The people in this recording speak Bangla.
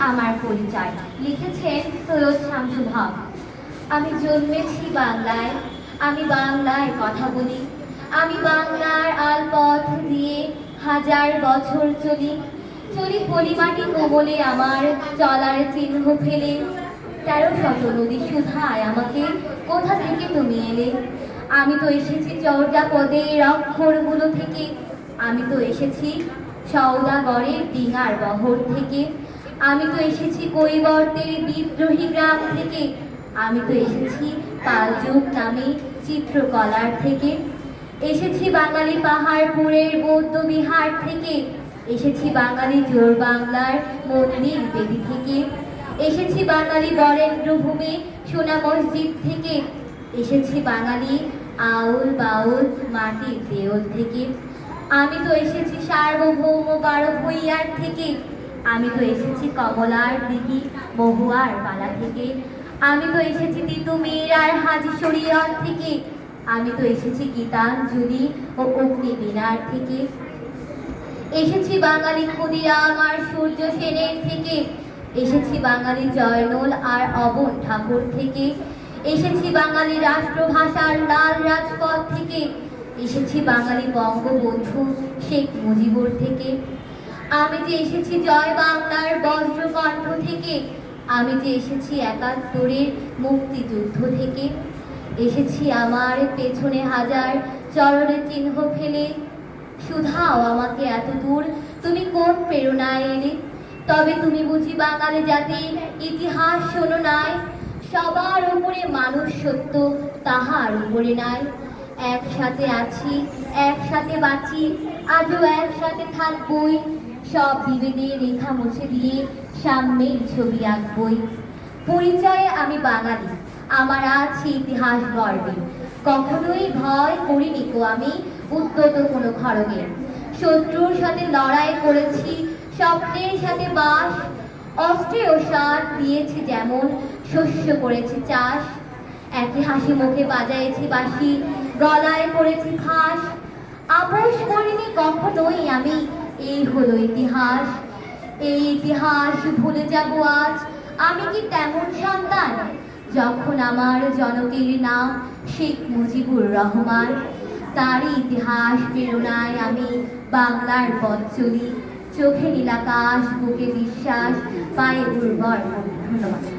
আমার পরিচয়। লিখেছেন সৈয়দ শামসুল হক। আমি জন্মেছি বাংলায়। আমি বাংলায় কথা বলি। আমি বাংলার আলপথ দিয়ে হাজার বছর চলি। চলি পরিমাটি কোমলে আমার চলার চিহ্ন ফেলে। তেরো শত নদী সুধায় আমাকে কোথা থেকে তুমি এলে? আমি তো এসেছি চর্যাপদের অক্ষরগুলো থেকে। আমি তো এসেছি সৌদাগরের ডিঙার বহর থেকে। আমি তো এসেছি কৈবর্তের বিদ্রোহী গ্রাম থেকে। আমি তো এসেছি পালযুগ নামে চিত্রকলার থেকে। এসেছি বাঙালি পাহাড়পুরের বৌদ্ধ বিহার থেকে। এসেছি বাঙালি জোর বাংলার মন্দির দেবী থেকে। এসেছি বাঙালি বরেন্দ্র ভূমি সোনা মসজিদ থেকে। এসেছি বাঙালি আউল বাউল মাটির দেওল থেকে। আমি তো এসেছি সার্বভৌম বারো ভুইয়ার থেকে। আমি তো এসেছি কমলার দিঘি, মহুয়ার পালা থেকে। আমি তো এসেছি তিতুমির আর হাজি শরিয়র থেকে। আমি তো এসেছি গীতাঞ্জলি ও অগ্নিবীণার থেকে। এসেছি বাঙালি ক্ষুদিরাম আর সূর্য সেনের থেকে। এসেছি বাঙালি জয়নুল আর অবন ঠাকুর থেকে। এসেছি বাঙালি রাষ্ট্রভাষার লাল রাজপথ থেকে। এসেছি বাঙালি বঙ্গবন্ধু শেখ মুজিবুর থেকে। আমি যে এসেছি জয় বাংলার বজ্রকণ্ঠ থেকে, আমি যে এসেছি একাত্তরের মুক্তিযুদ্ধ থেকে, এসেছি আমার পেছনে হাজার চরণের চিহ্ন ফেলে। শুধাও আমাকে এত দূর, তুমি কোন প্রেরণায় এলে? তবে তুমি বুঝি বাঙালি জাতির ইতিহাস শোনো নাই। সবার উপরে মানুষ সত্য, তাহার উপরে নাই। একসাথে আছি, একসাথে বাঁচি, আজও একসাথে থাকবই। সব বিভেদের রেখা মুছে দিয়ে সামনের ছবি আঁকবই। পরিচয়ে আমি বাঙালি, আমার আছে ইতিহাস গর্বে। কখনোই ভয় করিনি কো আমি উদ্যত কোনো খড়গে শত্রুর সাথে লড়াই করেছি, স্বপ্নের সাথে বাস, অস্ত্রেও সার দিয়েছি যেমন শস্য করেছি চাষ। একই হাসি মুখে বাজাইছি বাসি গলায় পড়েছি ফাঁস আপোষ করিনি কখনোই আমি এই হলো ইতিহাস, এই ইতিহাস ভুলে যাব আজ। আমি কি তেমন সন্তান? যখন আমার জনকের নাম শেখ মুজিবুর রহমান, তারই ইতিহাস প্রেরণায় আমি বাংলার পথ চলি। চোখে নীলাকাশ বুকে বিশ্বাস, পায়ে উর্বর ধন্যবাদ।